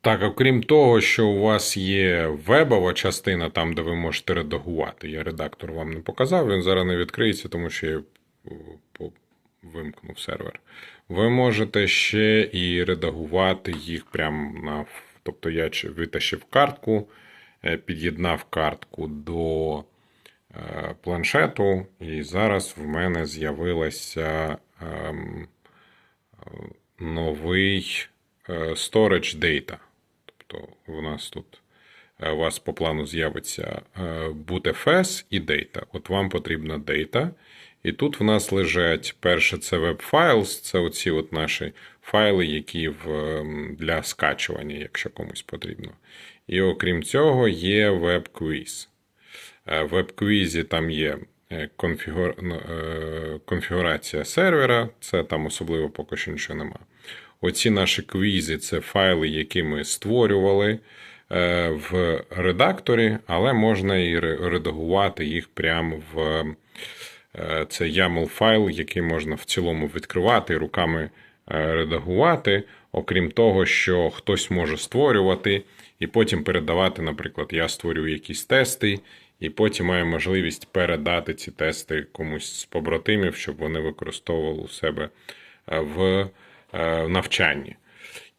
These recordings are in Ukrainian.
Так, окрім того, що у вас є вебова частина, там, де ви можете редагувати. Я редактор вам не показав, він зараз не відкриється, тому що я е, вимкнув сервер. Ви можете ще і редагувати їх прямо на. Тобто я витащив картку, е, під'єднав картку до е, планшету, і зараз в мене з'явилася ем, новий storage data. Тобто у нас тут е, у вас по плану з'явиться е, bootfs і data. От вам потрібна data. І тут в нас лежать перше це web-files, це оці от наші файли, які в, для скачування, якщо комусь потрібно. І окрім цього, є web-quiz. Е, В веб-квізі там є е, ну, е, конфігурація сервера, це там особливо поки що нічого нема. Оці наші квізи це файли, які ми створювали е, в редакторі, але можна і редагувати їх прямо в е, це YAML файл, який можна в цілому відкривати і руками е, редагувати. Окрім того, що хтось може створювати і потім передавати, наприклад, я створюю якісь тести, і потім маю можливість передати ці тести комусь з побратимів, щоб вони використовували у себе е, е, навчанні.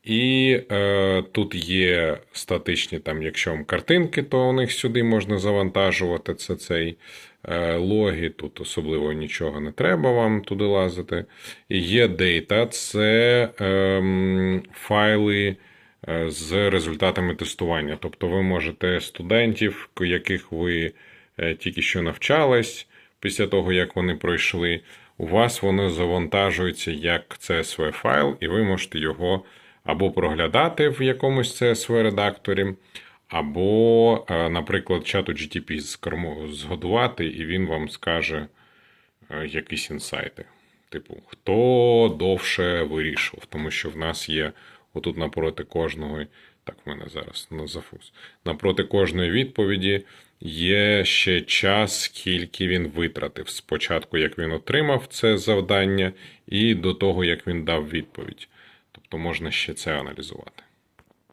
І е, тут є статичні, там, якщо вам картинки, то у них сюди можна завантажувати. Це цей е, логи. Тут особливо нічого не треба вам туди лазити. І є data, це ем, файли е, з результатами тестування. Тобто ви можете студентів, яких ви е, тільки що навчались, після того, як вони пройшли, у вас воно завантажується як CSV файл, і ви можете його або проглядати в якомусь CSV редакторі, або, е, наприклад, чату GTP згодувати, і він вам скаже е, якісь інсайти. Типу, хто довше вирішував, тому що в нас є отут напроти кожного, так в мене зараз на зафус, напроти кожної відповіді є ще час, скільки він витратив. Спочатку, як він отримав це завдання, і до того, як він дав відповідь. Тобто можна ще це аналізувати.